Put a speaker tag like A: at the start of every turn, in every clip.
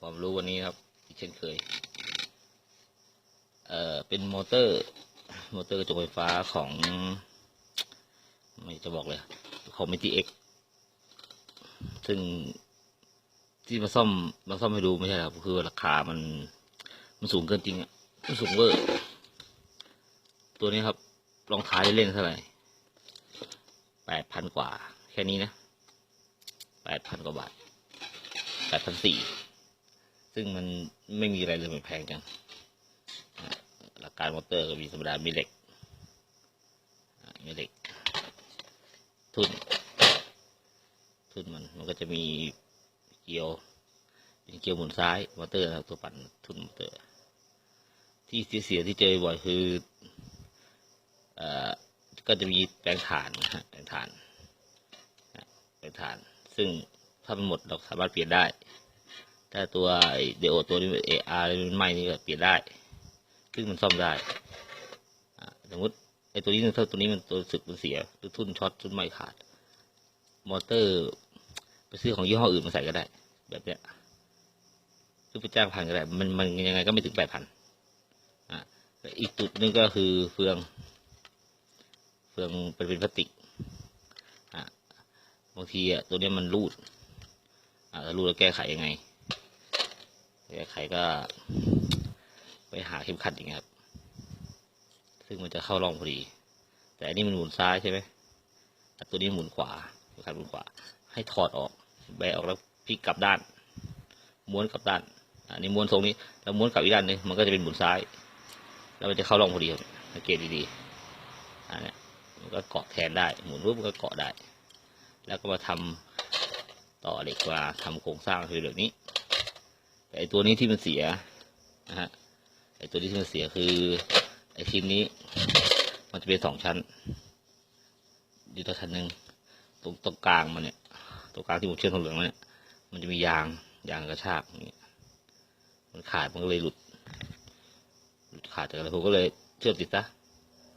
A: ความรู้วันนี้ครับอีกเช่นเคย เอ่อ เป็นมอเตอร์ มอเตอร์กระจกไฟฟ้าของ ไม่จะบอกเลย ของมิติเอ็กซึ่งที่มาซ่อมมาซ่อมให้ดูไม่ใช่ครับ คือราคามัน มันสูงเกินจริงอะ มันสูงเวอร์ ตัวนี้ครับลองท้ายเล่นเท่าไหร่แปดพันกว่า แค่นี้นะแปดพันกว่าบาทแปดพันสี่ ซึ่งมันไม่มีอะไรเลยมันแพงจังหลักการมอเตอร์ก็มีธรรมดามีเหล็กมีเหล็ก ทุนทุนมันมันก็จะมีเกลียวเป็นเกลียวหมุนซ้ายมอเตอร์นะตัวปั่นทุนมอเตอร์ ที่เสียๆที่เจอบ่อยคือเอ่อก็จะมีแปลงถ่านนะฮะแปลงถ่านแปลงถ่าน ซึ่งถ้ามันหมดเราสามารถเปลี่ยนได้ ถ้าตัวเดโอตัวนี้เออาร์มันไหม้นี่ก็เปลี่ยนได้ซึ่งมันซ่อมได้สมมติไอ้ตัวนี้ถ้าตัวนี้มันตัวสึกมันเสียหรือทุ่นช็อตทุ่นไม้ขาด มอเตอร์ไปซื้อของยี่ห้ออื่นมาใส่ก็ได้ แบบเนี้ยหรือไปจ้างพันก็ได้มันมันยังไงก็ไม่ถึงแปดพันอะอีกจุดนึงก็คือเฟือง เฟืองเป็นเป็นพลาสติกอะบางทีอะตัวนี้มันรูดอะรูดแล้วแก้ไขยังไง แก้ไขก็ ไปหาเข็มขัดอย่างเงี้ยครับ ซึ่งมันจะเข้าร่องพอดี แต่อันนี้มันหมุนซ้ายใช่ไหมตัวนี้หมุนขวาเข็มขัดหมุนขวา ให้ถอดออก แบะออกแล้วพลิกกลับด้าน ม้วนกลับด้าน อันนี้ม้วนทรงนี้ แล้วม้วนกลับอีกด้านหนึงมันก็จะเป็นหมุนซ้าย แล้วมันจะเข้าร่องพอดีครับสังเกตดีๆ อันนี้มันก็เกาะแทนได้ หมุนปุ๊บมันก็เกาะได้ แล้วก็มาทำต่อเหล็กมาทำโครงสร้างคือแบบนี้ แต่ไอตัวนี้ที่มันเสียนะฮะไอตัวนี้ที่มันเสียคือไอชิ้นนี้ มันจะเป็นสองชั้นอยู่ตัวชั้นหนึ่งตรงตรงกลางมันเนี่ยตรงกลางที่ผมเชื่อมทองเหลืองมันเนี่ยมันจะมียางยางกระชากอย่มันขาดมันก็เลยหลุดหลุดขาดจากอะไรผมก็เลยเชื่อมติดซะ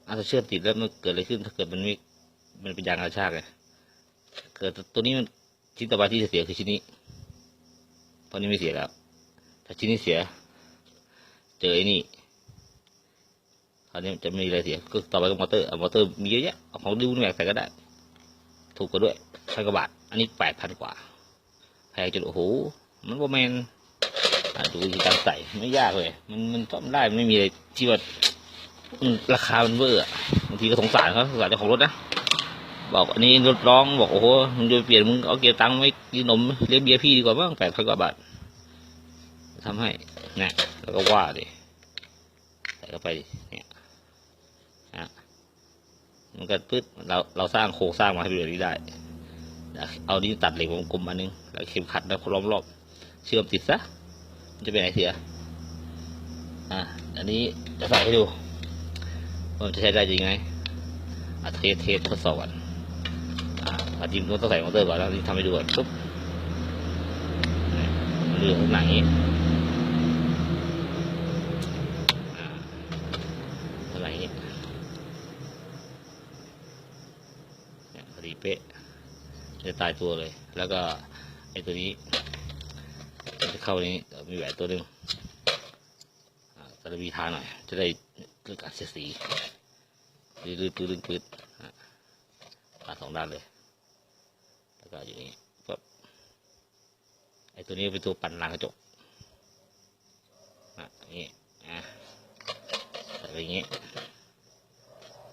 A: อาจะเชื่อมติดแล้วมันเกิดอะไรขึ้นถ้าเกิดมันไม่มันเป็นยางกระชากไงเกิดตัวนี้มันชิ้นต่อไปที่จะเสียคือชิ้นนี้เพราะนี้ไม่เสียแล้ว ถ้าชิ้นนี้เสีย เจอไอ้นี่คราวนี้จะไม่มีอะไรเสียก็ต่อไปก็มอเตอร์มอเตอร์มีเยอะแยะเอาของดิวนี่แม็กใส่ก็ได้ ถูกกว่าด้วยพันกว่าบาท อันนี้แปดพันกว่าแพงจนโอ้โหมันว่าแมนดูวิธีการใส่ไม่ยากเลย มันมันซ่อมได้ไม่มีอะไรที่ว่าราคามันเวอร์อบางทีก็สงสารเขาสงสารเจ้าของรถนะบอกอันนี้รถร้องบอกโอ้โหมึงจะเปลี่ยนมึงเอาเกียร์ตังค์ไม่กินนมเลี้ยงเบียร์พี่ดีกว่าบ้างแปดพันกว่าบาท ทำให้เนี่ยแล้วก็ว่าดิใส่เข้าไปเนี่ยนะมันก็ปึ๊ดเราเราสร้างโครงสร้างมาให้เป็นแบบนี้ได้ เอานี้ตัดเหล็กวงกลมมานึงแล้วเข็มขัดแล้วล้อมรอบเชื่อมติดซะมันจะเป็นไหนเสียอะอันนี้จะใส่ให้ดูว่ามันจะใช้ได้จริงไหมอะเทสเทสทดสอบก่อนอะจริงต้องใส่มอเตอร์ก่อนแล้วนี่ทำให้ดูก่อนปุ๊บเนี่มืองหลังนี้อ่าข้างหลังนี้ เป๊ะจะตายตัวเลย แล้วก็ไอ้ตัวนี้จะเข้านี้มีแหวนตัวหนึ่งจะได้มีทางหน่อย จะได้เกิดการเสียสีปืดปืดปืดปืดฮะมาสองด้านเลย แล้วก็อย่างนี้ปั๊บไอ้ตัวนี้เป็นตัวปั่นรางกระจกอะนี้อะใส่ไปอย่างนี้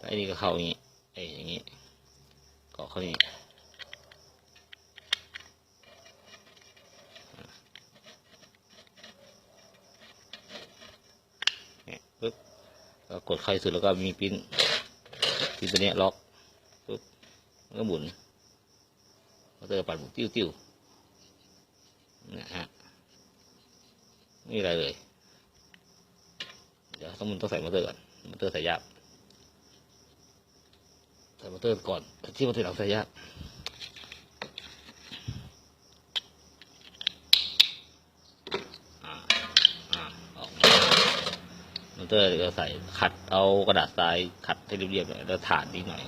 A: ไอ้นี่ก็เข้าอย่างนี้ไอ้อย่างนี้ ก็เข้าอีกเนี่ยปึ๊บก็กดเข้าสุดแล้วก็มีปิ้นปิ้นตัวเนี้ยล็อกปุ๊บมันก็หมุนมอเตอร์ปั่นหมุนติ้วติ้วนะฮะไม่มีอะไรเลย เดี๋ยวต้องมันต้องใส่มอเตอร์ก่อนมอเตอร์ใส่ยาก ส่มอเตอร์ก่อนที่มอเตอร์หลังใส่ยากมอเตอร์ก็ใส่ขัดเอากระดาษทรายขัดให้เรียบๆหน่อยแล้วฐานนิดหน่อย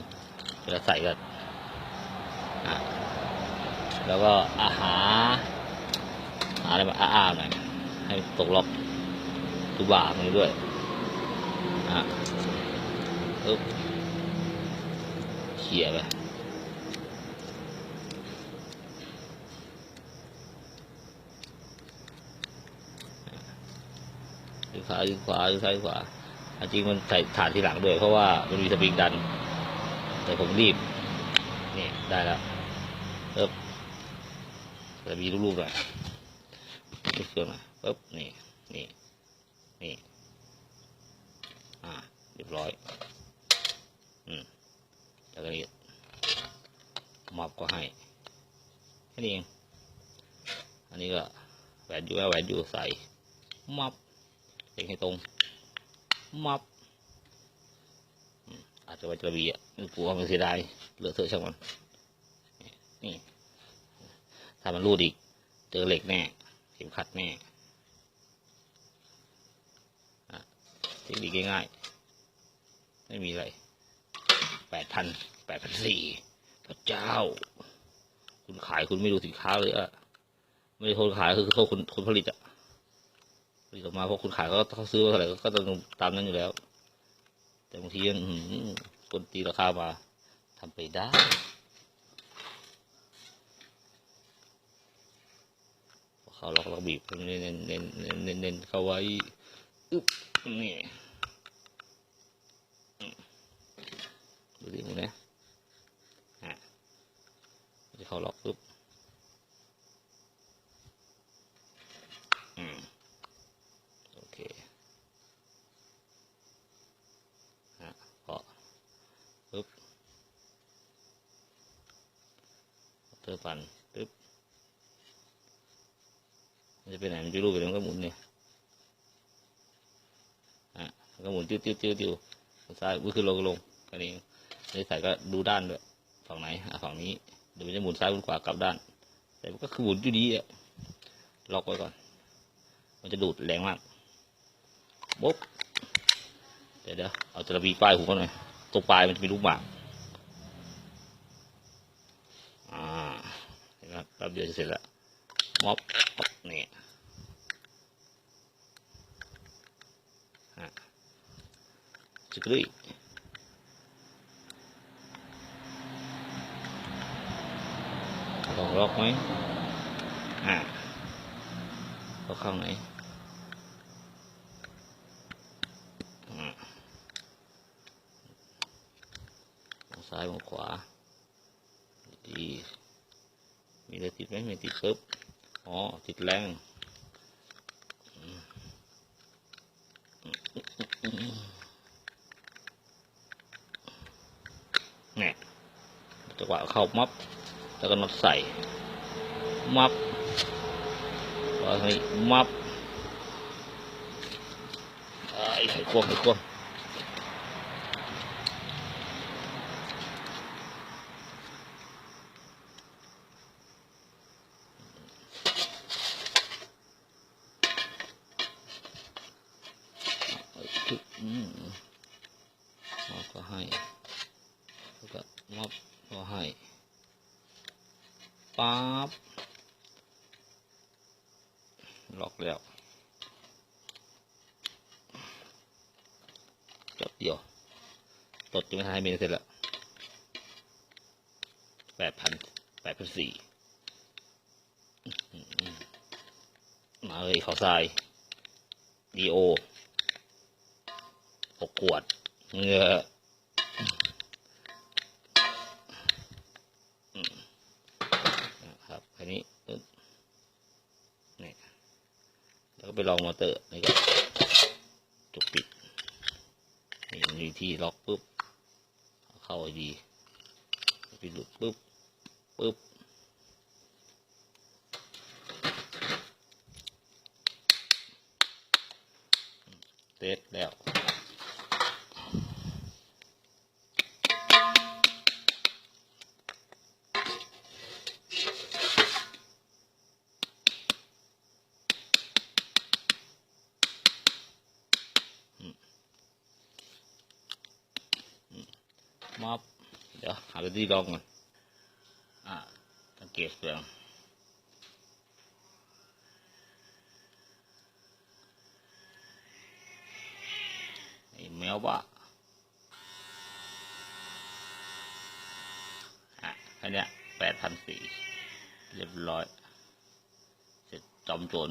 A: แล้วใส่ก็อะแล้วก็อาหารหาอะไรมาอ้าๆหน่อยให้ตกล็อกตัวบ่าตรงนี้ด้วยอะปึ๊บ ขี่ยไปดึงขวาดึงขวาดึงซ้ายขวาอจริงมันใส่ฐานที่หลังด้วย เพราะว่ามันมีสปริงดัน แต่ผมรีบ นี่ ได้แล้วปึ๊บแต่มีลูกๆหน่อยลูกเครื่องหน่อยปึ๊บนี่ นี่ นี่ อ่า เรียบร้อย อืม แล้วก็นี่มอบ ก็ให้แค่นี้เองอันนี้ก็แหวนอยู่แหวนอยู่ใส่มอบเล็งให้ตรงมอบอาจจะไว้กระบี่อะไม่กลัวมันเสียดายเหลือเถอะช่างมันนี่ถ้ามันรูดอีก เจอเหล็กแน่เข็มขัดแน่อะเทคนิคง่ายๆไม่มีอะไรแปดพันแปดพันสี่ พระเจ้า คุณขายคุณไม่ดูสินค้าเลยอะไม่ได้คนขายคือโทษคนคนผลิตอะผลิตออกมาเพราะคุณขายก็เขาซื้อมาเท่าไหร่ก็ต้องตามนั้นอยู่แล้ว แต่บางทีคนตีราคามาทำไปได้เขาล็อกเราบีบเน้นเน้นเน้นเน้นเน้นเน้นเข้าไว้อึ๊บนี่อืมดูดิมึงนะอะจะเข้าล็อกปุ๊บอืมโอเคฮะพอปุ๊บ เธอปั่นปุ๊บมันจะไปไหนมันจะรู้ไปไหนมันก็หมุนเนี่ยอะมันก็หมุนติ้วติ้วติ้วติ้วซ้ายมือลงลงแค่นี้ในสายก็ดูด้านด้วยฝั่งไหนอะฝั่งนี้เดี๋ยวมันจะหมุนซ้ายหมุนขวากลับด้าน แต่มันก็คือหมุนอยู่ดีอะล็อกไว้ก่อน มันจะดูดแรงมากบ๊บเดี๋ยวเดี๋ยวเอาจะระบีป้ายหัวหน่อยตรงปลายมันจะมีลูกหมากอ่า เห็นไหมแป๊บเดียวเสร็จแล้วม็อบนี่ฮะจิกรีลองล็อกไหมอ่าล็อกเข้าไหนอ่ามองซ้ายมองขวา ดี มี อะไรติดไหมไม่ติดปึ๊บอ๋อติดแรงเนี่ยจังหวะเข้ามับแล้วก็น็อตใส่ มับแล้วให้มับไอ้ไขควงไขควงไอ้ทึกอืมมับ ก็ให้แล้วก็มับก็ให้ป๊าบล็อกแล้วจบเดียวตดจะไม่ให้เมนเสร็จแล้วแปดพันแปดพันสี่มาเลยเขาทรายดีโอหกขวด เงือ ก็ไปลองมอเตอร์นี่ก็จุกปิดนี่มีที่ล็อกปุ๊บ เข้าไอดีปิดหลุดปุ๊บปุ๊บเสร็จแล้ว ดีลองอะสังเกตเสียงไอ้แมวบ้าอะแค่นี้แปดพันสี่เรียบร้อย เสร็จจอมโจร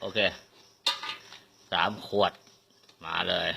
A: โอเค สามขวด มาเลย